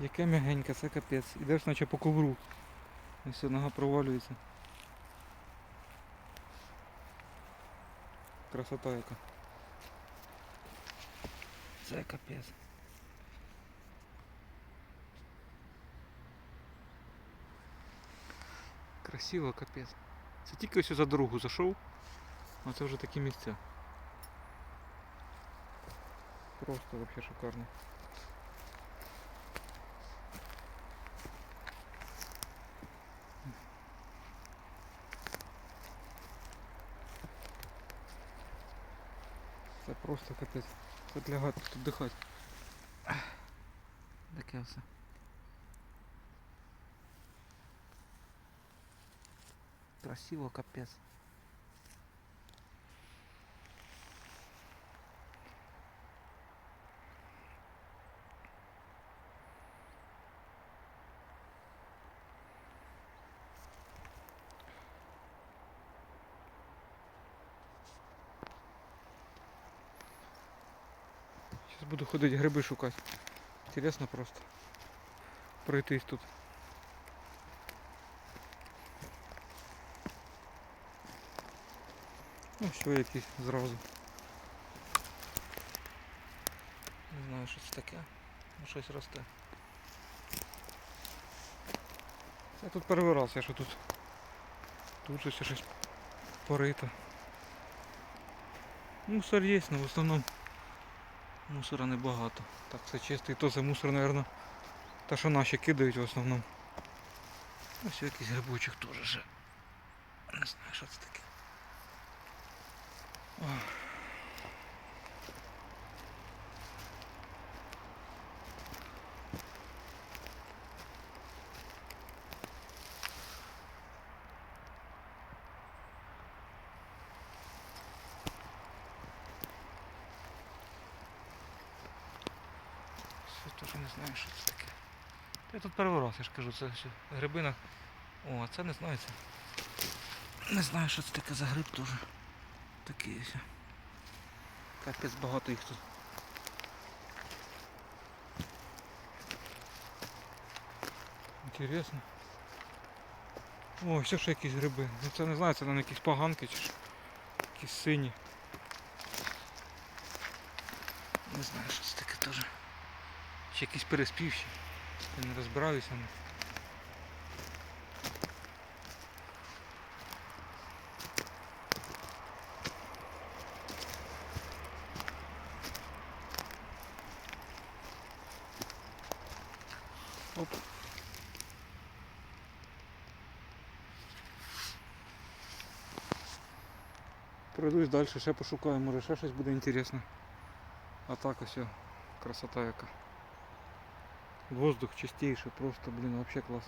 Яке м'ягеньке, це капець. Ідеш наче по ковру. І все, нога провалюється. Красота яка. Це капець. Красиво капець. Це тільки ось за дорогу зайшов, а це вже такі місця. Просто вообще шикарно. Просто капець. Це лягати тут дихати. Таке все. Красиво капець. Сейчас буду ходить гриби шукати. Интересно просто. Пройтись тут. Ну, що якісь зразу. Не знаю, що це таке. Ну щось росте. Це тут перший раз, я що тут. Тут щось щось порито. Мусор є, але в основному мусора небагато. Так все чисто. І то це мусор, мабуть, та що наші кидають в основному. Ось якийсь грибочок теж ще. Не знаю, що це таке. Ох. Все теж не знаю, що це таке. Я тут перший раз, я ж кажу, це грибина. О, а це не знаю це. Не знаю, що це таке за гриб теж. Такий ось. Капець багато їх тут. Інтересно. О, ще ще якісь гриби. Ну це не знаю, це там якісь поганки чи. Якісь сині. Не знаю, що це таке теж. Ще якісь переспівші. Я не розбираюся. ну. Оп. Пройдусь далі, ще пошукаю, може ще щось буде інтересне. А так ось красота яка. Воздух чистейший, просто, блин, вообще клас.